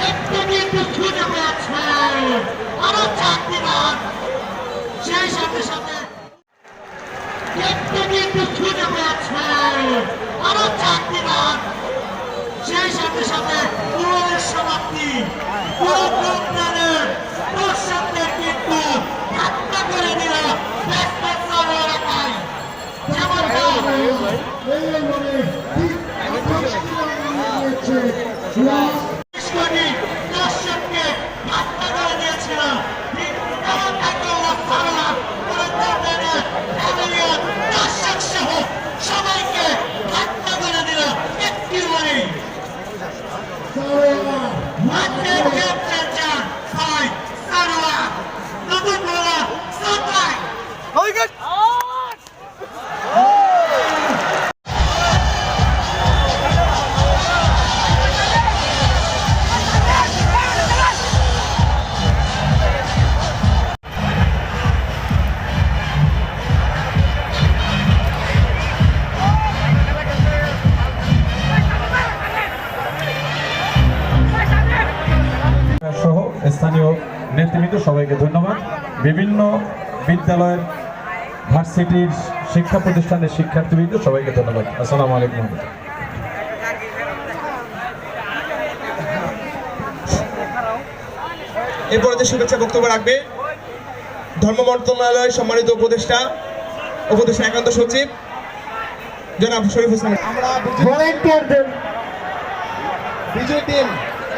একটু ছুটে পেয়েছে আরও রান সেই সাথে সাথে একটু ছুটে পেয়েছে আরও রান সেই সাথে সাথে ওভারের সমাপ্তি পুরো প্রোগ্রামের দর্শকদের কিন্তু ধাক্কা করে দিল এলাকায় যেমনটা কোটি স্থানীয় নেতৃবৃন্দ সবাইকে ধন্যবাদ। বিভিন্ন বিদ্যালয়ের ভার্সিটির শিক্ষা প্রতিষ্ঠানের শিক্ষার্থীবৃন্দ সবাইকে ধন্যবাদ। আসসালামু আলাইকুম। এরপরে যে শুভেচ্ছা বক্তব্য রাখবে ধর্ম মন্ত্রণালয়ের সম্মানিত উপদেষ্টা উপদেষ্টা একান্ত সচিব জনাব শরীফ হোসেন। আমরা ভলেন্টিয়ারদের বিজয় টিম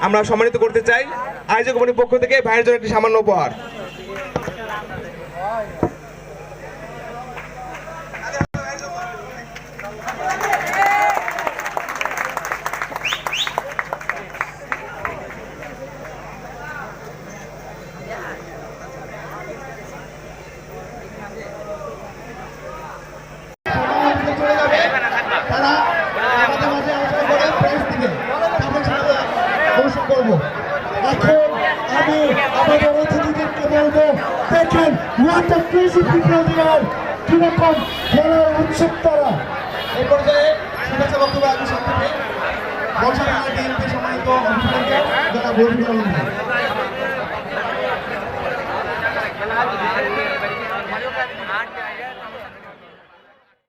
আমরা সম্মানিত করতে চাই আয়োজক পক্ষ থেকে ভাইয়ের জন্য একটি সামান্য উপহার চলে যাবে তারা আমাদের মাঝে আলোচনা করে প্রাইজ দিবে তারপর সেটা এখন আমি আমাদের অতিথিদেরকে বলব, দেখেন what a crazy people they are কীরকম খেলার উৎসুক তারা। এই পর্যায়ে শুভেচ্ছা বক্তব্য আগে সংক্ষেপে বর্ষা থানা বিএনপি সম্মানিত অভিভাবক যারা গর্বিত